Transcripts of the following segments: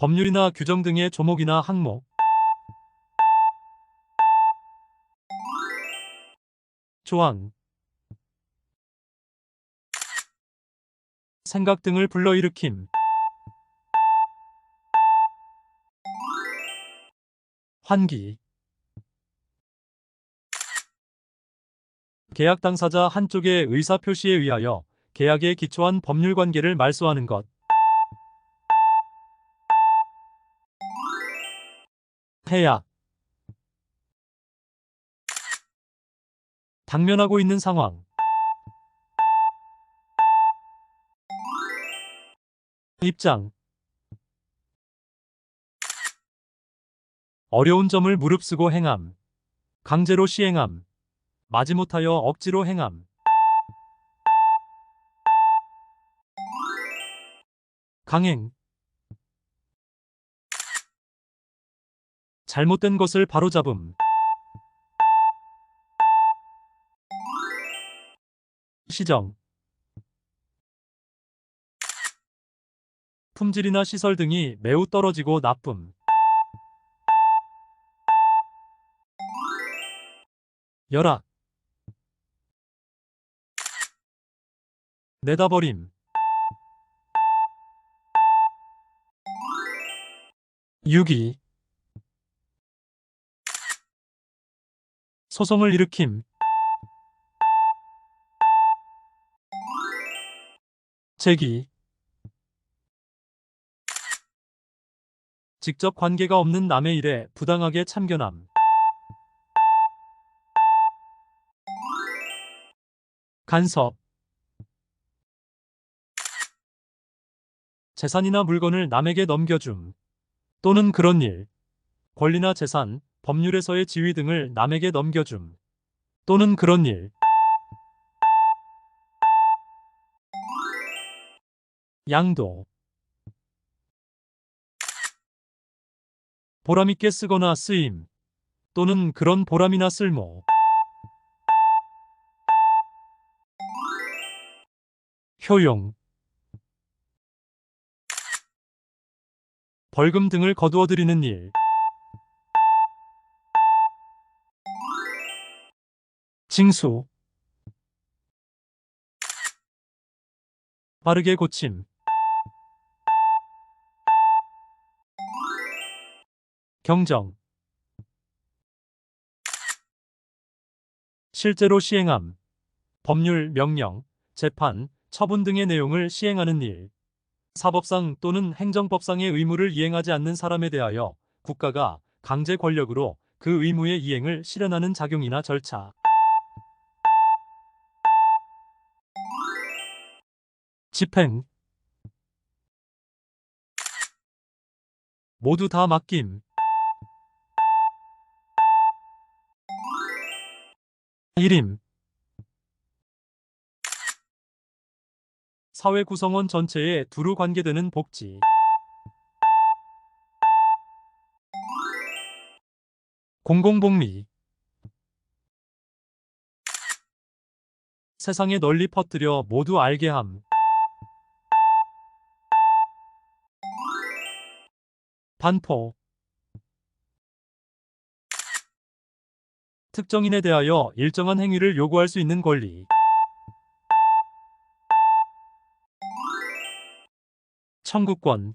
법률이나 규정 등의 조목이나 항목. 조항. 생각 등을 불러일으킴. 환기. 계약 당사자 한쪽의 의사 표시에 의하여 계약에 기초한 법률 관계를 말소하는 것. 해약. 당면하고 있는 상황. 입장. 어려운 점을 무릅쓰고 행함. 강제로 시행함. 마지못하여 억지로 행함. 강행. 잘못된 것을 바로잡음. 시정. 품질이나 시설 등이 매우 떨어지고 나쁨. 열악. 내다버림. 유기. 소송을 일으킴. 제기. 직접 관계가 없는 남의 일에 부당하게 참견함. 간섭. 재산이나 물건을 남에게 넘겨줌. 또는 그런 일. 권리나 재산, 법률에서의 지위 등을 남에게 넘겨줌. 또는 그런 일. 양도. 보람있게 쓰거나 쓰임. 또는 그런 보람이나 쓸모. 효용. 벌금 등을 거두어 드리는 일. 징수. 빠르게 고침. 경정. 실제로 시행함. 법률, 명령, 재판, 처분 등의 내용을 시행하는 일. 사법상 또는 행정법상의 의무를 이행하지 않는 사람에 대하여 국가가 강제 권력으로 그 의무의 이행을 실현하는 작용이나 절차. 집행. 모두 다 맡김. 일임. 사회 구성원 전체에 두루 관계되는 복지. 공공복리. 세상에 널리 퍼뜨려 모두 알게 함. 반포. 특정인에 대하여 일정한 행위를 요구할 수 있는 권리. 청구권.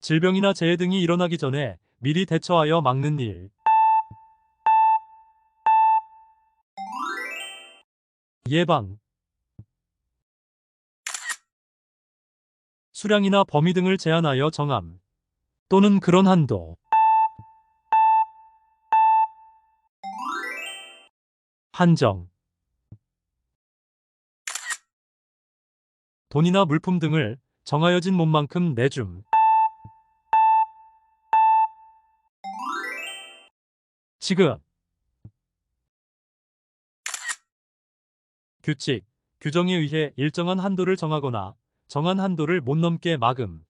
질병이나 재해 등이 일어나기 전에 미리 대처하여 막는 일. 예방. 수량이나 범위 등을 제한하여 정함. 또는 그런 한도. 한정. 돈이나 물품 등을 정하여진 몸만큼 내줌. 지급. 규칙, 규정에 의해 일정한 한도를 정하거나 정한 한도를 못 넘게 막음.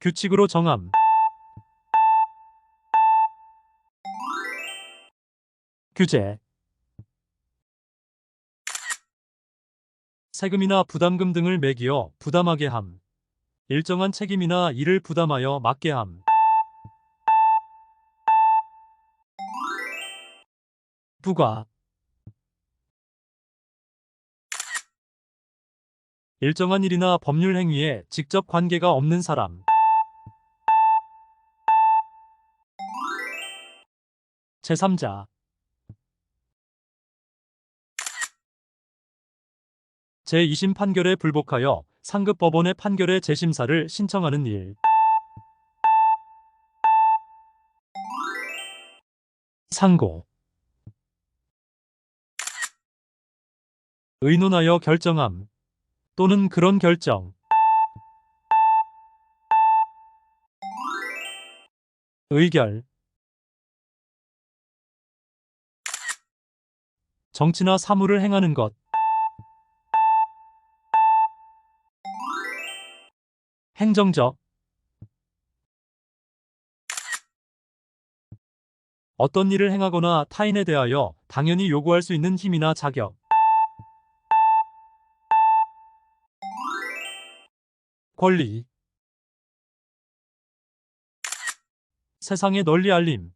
규칙으로 정함. 규제. 세금이나 부담금 등을 매기어 부담하게 함. 일정한 책임이나 일을 부담하여 맡게 함. 부과 일정한 일이나 법률 행위에 직접 관계가 없는 사람. 제3자 제2심 판결에 불복하여 상급 법원의 판결의 재심사를 신청하는 일. 상고 의논하여 결정함 또는 그런 결정. 의결. 정치나 사무를 행하는 것. 행정적. 어떤 일을 행하거나 타인에 대하여 당연히 요구할 수 있는 힘이나 자격 권리. 세상에 널리 알림.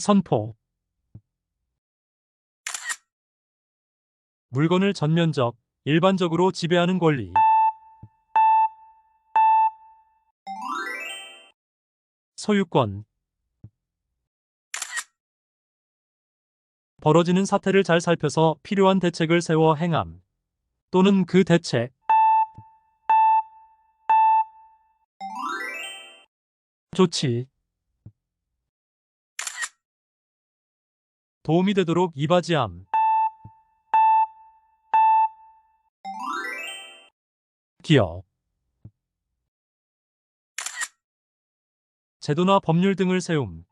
선포. 물건을 전면적, 일반적으로 지배하는 권리. 소유권 벌어지는 사태를 잘 살펴서 필요한 대책을 세워 행함. 또는 그 대책 조치. 도움이 되도록 이바지함. 기여. 제도나 법률 등을 세움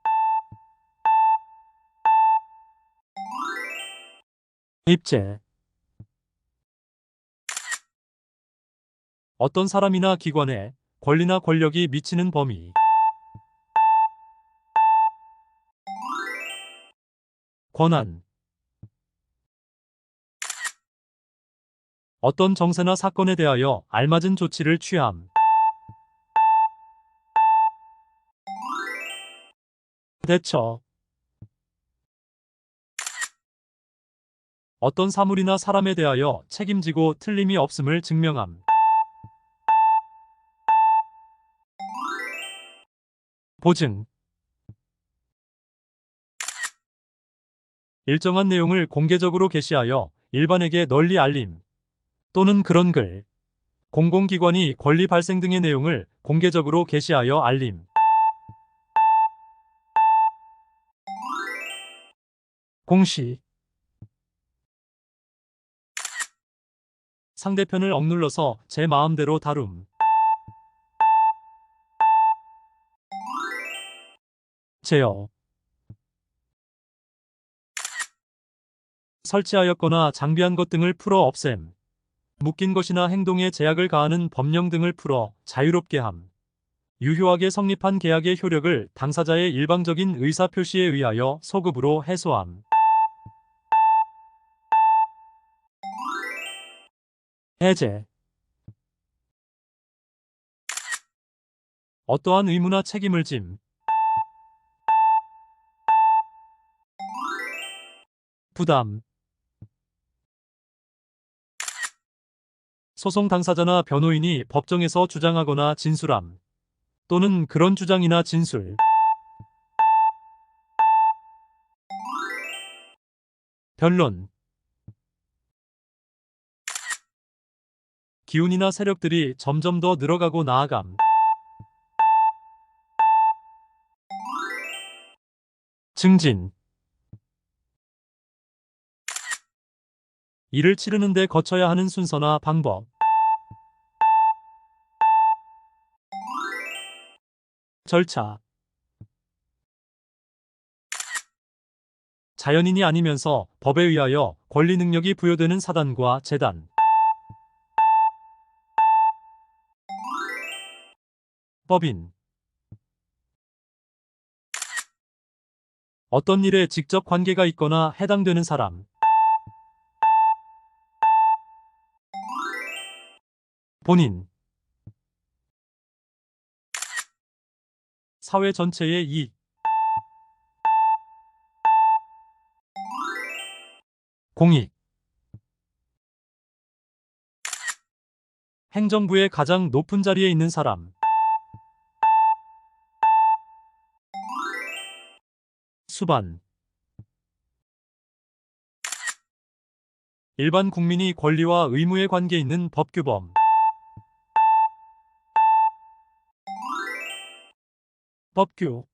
입제 어떤 사람이나 기관에 권리나 권력이 미치는 범위. 권한. 어떤 정세나 사건에 대하여 알맞은 조치를 취함. 대처 어떤 사물이나 사람에 대하여 책임지고 틀림이 없음을 증명함. 보증. 일정한 내용을 공개적으로 게시하여 일반에게 널리 알림 또는 그런 글 공공기관이 권리 발생 등의 내용을 공개적으로 게시하여 알림. 공시 상대편을 억눌러서 제 마음대로 다룸. 제어 설치하였거나 장비한 것 등을 풀어 없앰. 묶인 것이나 행동에 제약을 가하는 법령 등을 풀어 자유롭게 함. 유효하게 성립한 계약의 효력을 당사자의 일방적인 의사 표시에 의하여 소급으로 해소함. 해제. 어떠한 의무나 책임을 짐? 부담. 소송 당사자나 변호인이 법정에서 주장하거나 진술함. 또는 그런 주장이나 진술. 변론 기운이나 세력들이 점점 더 늘어가고 나아감. 증진. 이를 치르는데 거쳐야 하는 순서나 방법. 절차. 자연인이 아니면서 법에 의하여 권리 능력이 부여되는 사단과 재단 법인. 어떤 일에 직접 관계가 있거나 해당되는 사람. 본인. 사회 전체의 이익 공익. 행정부의 가장 높은 자리에 있는 사람 수반. 일반 국민이 권리와 의무에 관계 있는 법규범. 법규.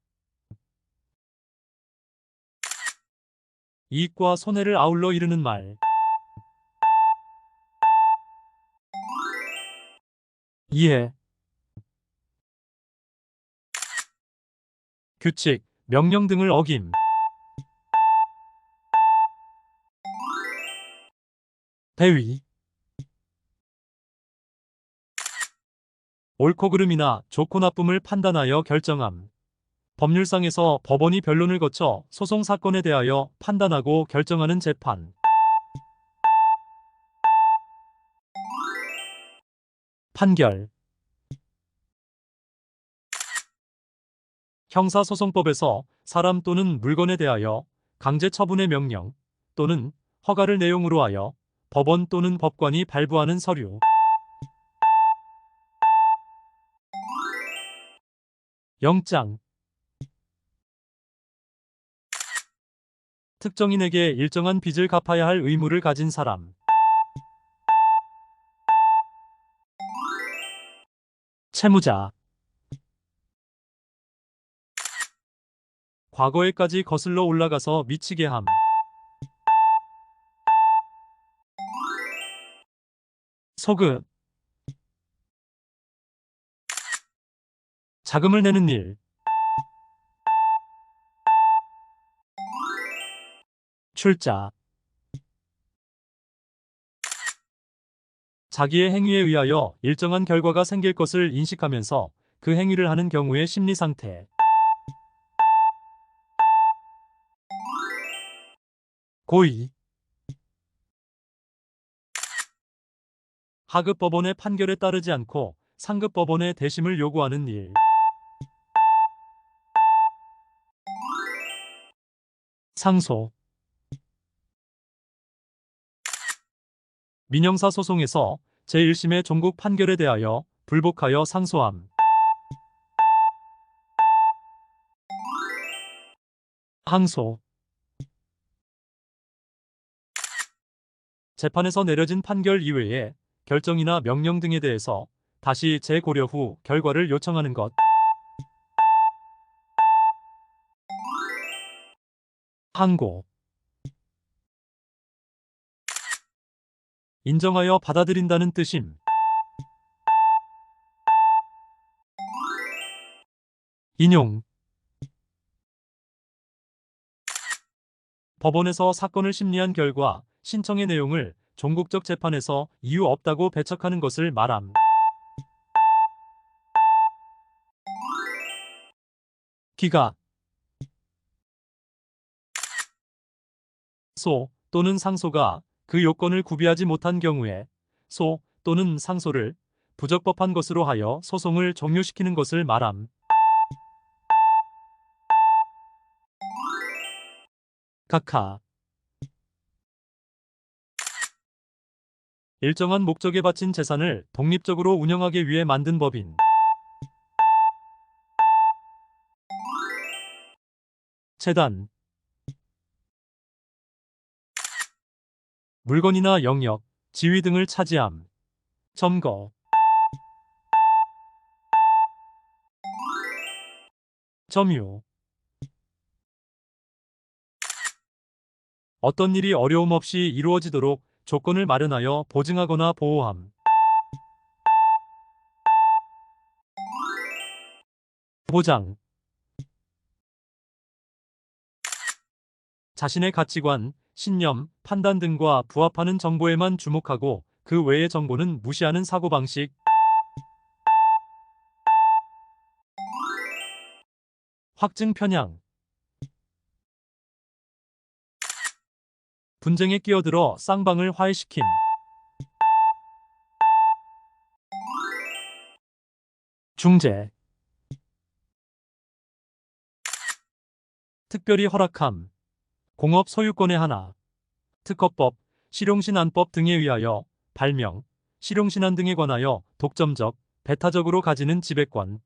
이익과 손해를 아울러 이르는 말. 이해. 규칙, 명령 등을 어김 대위 옳고 그름이나 좋고 나쁨을 판단하여 결정함. 법률상에서 법원이 변론을 거쳐 소송 사건에 대하여 판단하고 결정하는 재판. 판결 형사소송법에서 사람 또는 물건에 대하여 강제 처분의 명령 또는 허가를 내용으로 하여 법원 또는 법관이 발부하는 서류. 영장 특정인에게 일정한 빚을 갚아야 할 의무를 가진 사람. 채무자 과거에까지 거슬러 올라가서 미치게 함. 소급 자금을 내는 일. 출자. 자기의 행위에 의하여 일정한 결과가 생길 것을 인식하면서 그 행위를 하는 경우의 심리 상태 고의 하급 법원의 판결에 따르지 않고 상급 법원의 대심을 요구하는 일. 상소 민형사 소송에서 제1심의 종국 판결에 대하여 불복하여 상소함. 항소 재판에서 내려진 판결 이외에 결정이나 명령 등에 대해서 다시 재고려 후 결과를 요청하는 것. 항고 인정하여 받아들인다는 뜻임. 인용 법원에서 사건을 심리한 결과 신청의 내용을 종국적 재판에서 이유 없다고 배척하는 것을 말함. 기각 소 또는 상소가 그 요건을 구비하지 못한 경우에 소 또는 상소를 부적법한 것으로 하여 소송을 종료시키는 것을 말함. 각하 일정한 목적에 바친 재산을 독립적으로 운영하기 위해 만든 법인. 재단 물건이나 영역, 지위 등을 차지함. 점거 점유 어떤 일이 어려움 없이 이루어지도록 조건을 마련하여 보증하거나 보호함. 보장 자신의 가치관, 신념, 판단 등과 부합하는 정보에만 주목하고 그 외의 정보는 무시하는 사고방식. 확증 편향 분쟁에 끼어들어 쌍방을 화해시킴. 중재. 특별히 허락함. 공업 소유권의 하나. 특허법, 실용신안법 등에 의하여 발명, 실용신안 등에 관하여 독점적, 배타적으로 가지는 지배권.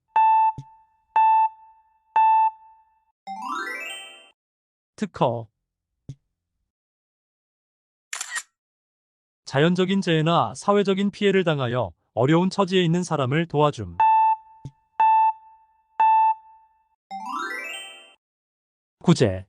특허 자연적인 재해나 사회적인 피해를 당하여 어려운 처지에 있는 사람을 도와줌. 구제